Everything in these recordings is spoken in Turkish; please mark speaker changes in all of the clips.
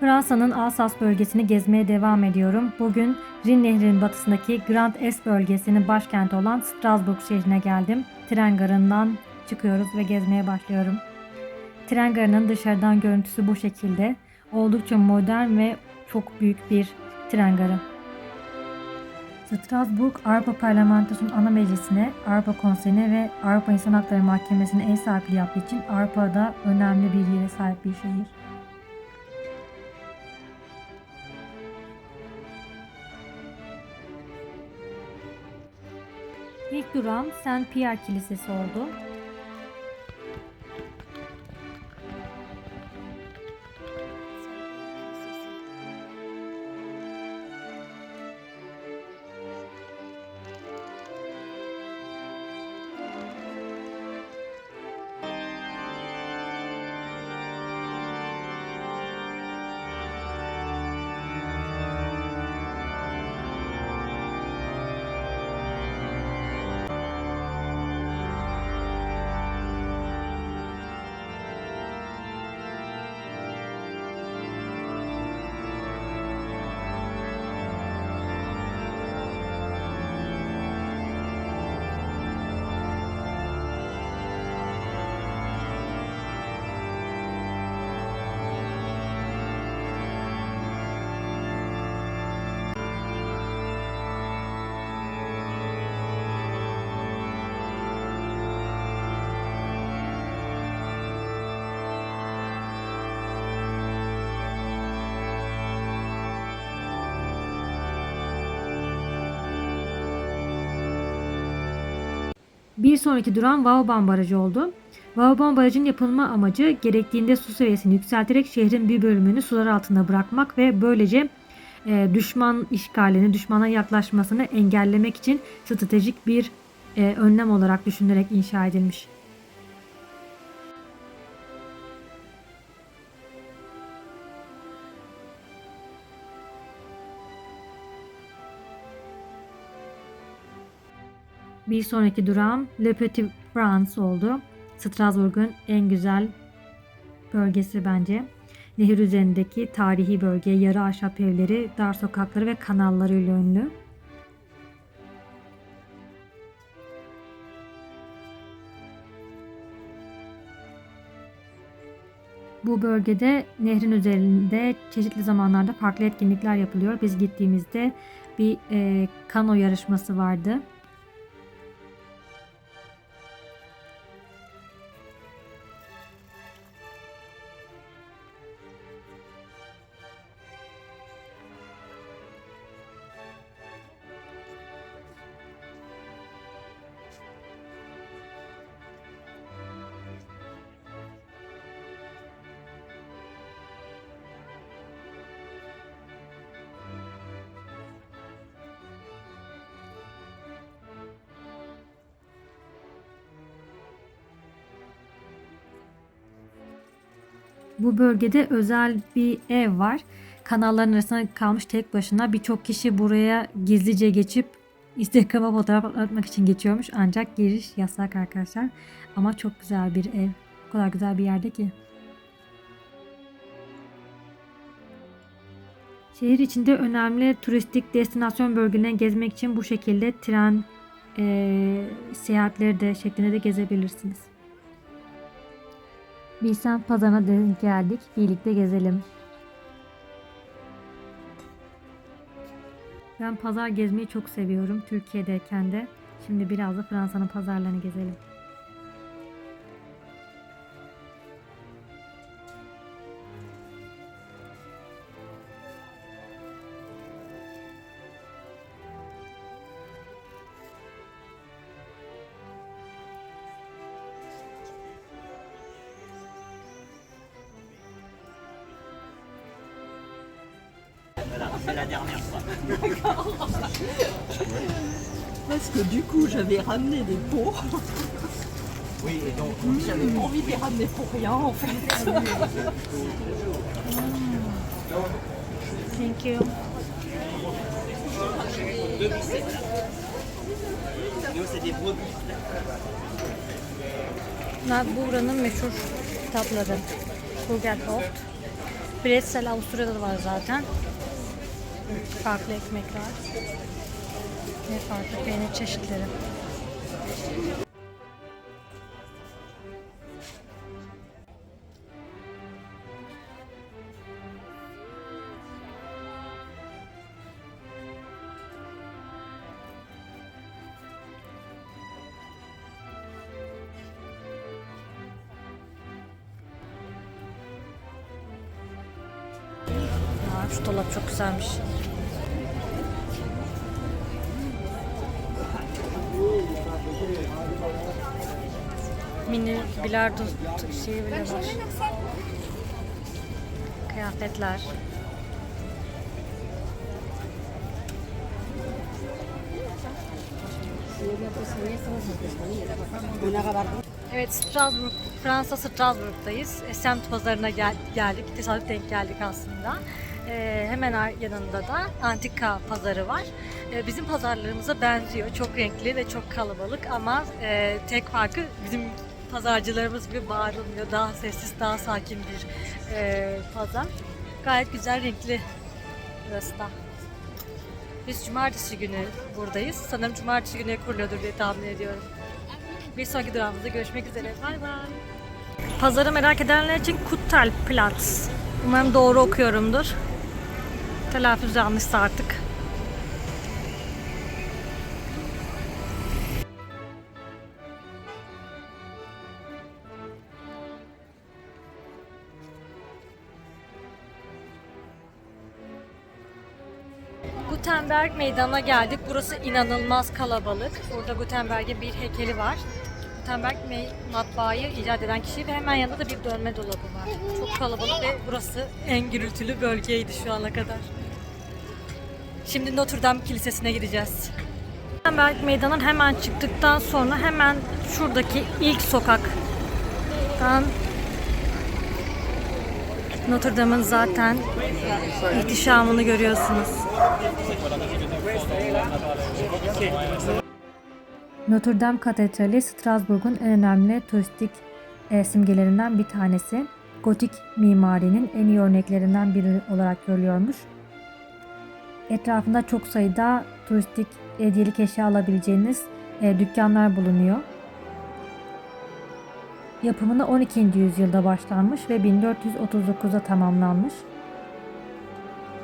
Speaker 1: Fransa'nın Alsas bölgesini gezmeye devam ediyorum. Bugün Rin Nehri'nin batısındaki Grand Est bölgesinin başkenti olan Strasbourg şehrine geldim. Tren garından çıkıyoruz ve gezmeye başlıyorum. Tren garının dışarıdan görüntüsü bu şekilde. Oldukça modern ve çok büyük bir tren garı. Strasbourg Avrupa Parlamentosu'nun ana meclisine, Avrupa Konseyi'ne ve Avrupa İnsan Hakları Mahkemesi'ne ev sahipliği yaptığı için Avrupa'da önemli bir yere sahip bir şehir. Durağım Saint Pierre Kilisesi oldu. Bir sonraki duran Vauban Barajı oldu. Vauban Barajı'nın yapılma amacı gerektiğinde su seviyesini yükselterek şehrin bir bölümünü sular altında bırakmak ve böylece e, düşman işgalini, düşmana yaklaşmasını engellemek için stratejik bir e, önlem olarak düşünülerek inşa edilmiş. Bir sonraki durağım Le Petit France oldu. Strasbourg'un en güzel bölgesi bence. Nehir üzerindeki tarihi bölge, yarı ahşap evleri, dar sokakları ve kanallarıyla ünlü. Bu bölgede nehrin üzerinde çeşitli zamanlarda farklı etkinlikler yapılıyor. Biz gittiğimizde bir e, kano yarışması vardı. Bu bölgede özel bir ev var. Kanalların arasında kalmış tek başına. Birçok kişi buraya gizlice geçip Instagram'a fotoğraf atmak için geçiyormuş. Ancak giriş yasak arkadaşlar. Ama çok güzel bir ev. O kadar güzel bir yerde ki. Şehir içinde önemli turistik destinasyon bölgelerine gezmek için bu şekilde tren eee, seyahatleri de şeklinde de gezebilirsiniz. Bir semt pazarına denk geldik. Birlikte gezelim. Ben pazar gezmeyi çok seviyorum Türkiye'deyken de. Şimdi biraz da Fransa'nın pazarlarını gezelim.
Speaker 2: C'est la dernière fois.
Speaker 3: Parce que du coup, j'avais ramené des pots.
Speaker 2: Oui, et donc,
Speaker 3: J'avais pas envie de les ramener pour rien, en fait.
Speaker 1: Thank you.
Speaker 2: nous, c'est des brebis.
Speaker 1: Bunlar buranın meşhur Toast. Bretzel Avusturya'da da var zaten. Farklı ekmekler. Ve farklı peynir çeşitleri. Şu dolap çok güzelmiş. Mini bilardo şeyi bile var. Kıyafetler. Evet Strasbourg, Fransa Strasbourg'dayız. E, pazarına gel- geldik. Tesadüf denk geldik aslında. E, hemen yanında da antika pazarı var. E, bizim pazarlarımıza benziyor. Çok renkli ve çok kalabalık ama e, tek farkı bizim pazarcılarımız gibi bağırılmıyor. Daha sessiz, daha sakin bir e, pazar. Gayet güzel, renkli burası da. Biz cumartesi günü buradayız. Sanırım cumartesi günü kuruluyordur diye tahmin ediyorum. Bir sonraki durağımızda görüşmek üzere. Bay bay. Pazarı merak edenler için Kuttalplatz. Umarım doğru okuyorumdur. Telaffuz yanlışsa artık. Gutenberg meydanına geldik. Burası inanılmaz kalabalık. Burada Gutenberg'in bir heykeli var. Gutenberg matbaayı icat eden kişi ve hemen yanında da bir dönme dolabı var. Çok kalabalık ve burası en gürültülü bölgeydi şu ana kadar. Şimdi Notre Dame Kilisesi'ne gideceğiz. Gutenberg meydanın hemen çıktıktan sonra hemen şuradaki ilk sokaktan Notre Dame'ın zaten ihtişamını görüyorsunuz. Notre Dame Katedrali Strasbourg'un en önemli turistik e, simgelerinden bir tanesi. Gotik mimarinin en iyi örneklerinden biri olarak görülüyormuş. Etrafında çok sayıda turistik hediyelik eşya alabileceğiniz e, dükkanlar bulunuyor. Yapımına 12. yüzyılda başlanmış ve 1439'da tamamlanmış.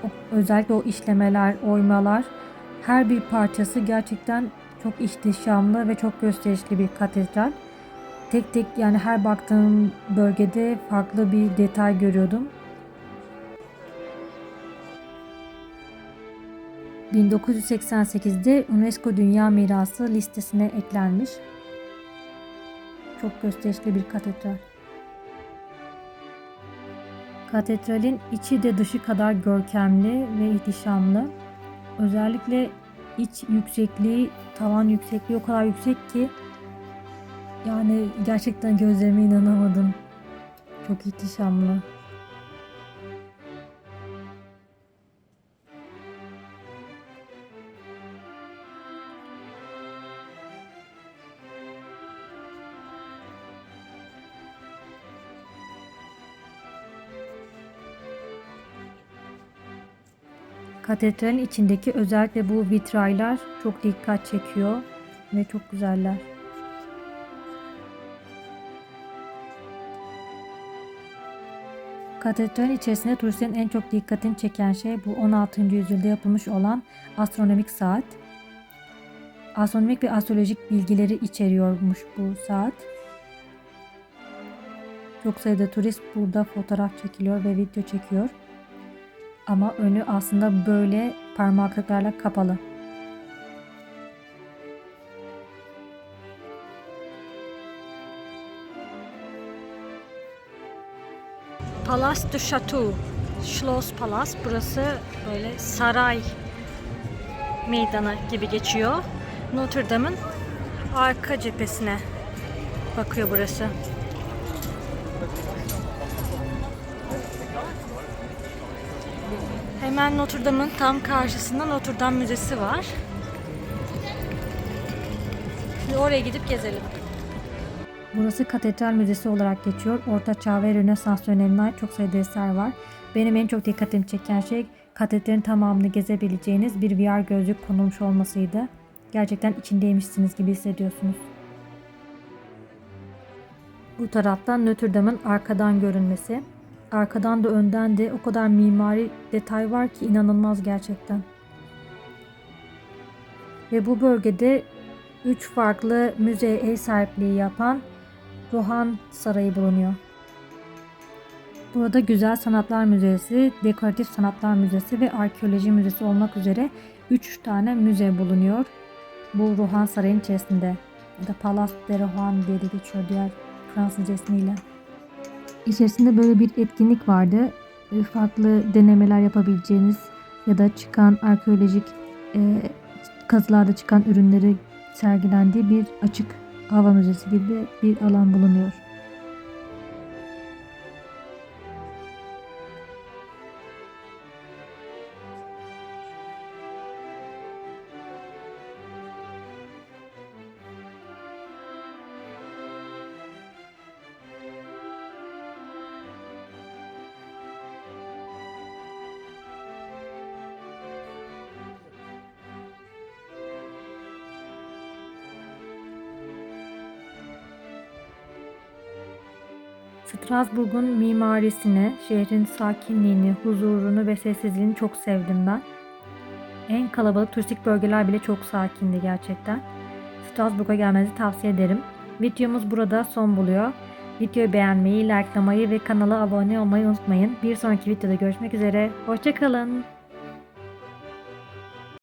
Speaker 1: O- özellikle o işlemeler, oymalar her bir parçası gerçekten çok ihtişamlı ve çok gösterişli bir katedral. Tek tek yani her baktığım bölgede farklı bir detay görüyordum. 1988'de UNESCO Dünya Mirası listesine eklenmiş. Çok gösterişli bir katedral. Katedralin içi de dışı kadar görkemli ve ihtişamlı. Özellikle iç yüksekliği, tavan yüksekliği o kadar yüksek ki yani gerçekten gözlerime inanamadım. Çok ihtişamlı. Katedralin içindeki özellikle bu vitraylar çok dikkat çekiyor ve çok güzeller. Katedralin içerisinde turistlerin en çok dikkatini çeken şey bu 16. yüzyılda yapılmış olan astronomik saat. Astronomik ve astrolojik bilgileri içeriyormuş bu saat. Çok sayıda turist burada fotoğraf çekiliyor ve video çekiyor. Ama önü aslında böyle parmaklıklarla kapalı. Palais du Château, Schloss Palace. Burası böyle saray meydanı gibi geçiyor. Notre Dame'ın arka cephesine bakıyor burası. Hemen Notre Dame'ın tam karşısında Notre Dame Müzesi var. Şimdi oraya gidip gezelim. Burası Katedral Müzesi olarak geçiyor. Orta Çağ ve Rönesans dönemine çok sayıda eser var. Benim en çok dikkatimi çeken şey katedralin tamamını gezebileceğiniz bir VR gözlük konulmuş olmasıydı. Gerçekten içindeymişsiniz gibi hissediyorsunuz. Bu taraftan Notre Dame'ın arkadan görünmesi. Arkadan da önden de o kadar mimari detay var ki inanılmaz gerçekten. Ve bu bölgede 3 farklı müzeye ev sahipliği yapan Rohan Sarayı bulunuyor. Burada Güzel Sanatlar Müzesi, Dekoratif Sanatlar Müzesi ve Arkeoloji Müzesi olmak üzere 3 tane müze bulunuyor. Bu Rohan Sarayı'nın içerisinde. Ya da Palace de Rohan diye de geçiyor diğer Fransızca ismiyle. İçerisinde böyle bir etkinlik vardı. Farklı denemeler yapabileceğiniz ya da çıkan arkeolojik e, kazılarda çıkan ürünleri sergilendiği bir açık hava müzesi gibi bir alan bulunuyor. Strasbourg'un mimarisini, şehrin sakinliğini, huzurunu ve sessizliğini çok sevdim ben. En kalabalık turistik bölgeler bile çok sakindi gerçekten. Strasbourg'a gelmenizi tavsiye ederim. Videomuz burada son buluyor. Videoyu beğenmeyi, likelamayı ve kanala abone olmayı unutmayın. Bir sonraki videoda görüşmek üzere. Hoşçakalın.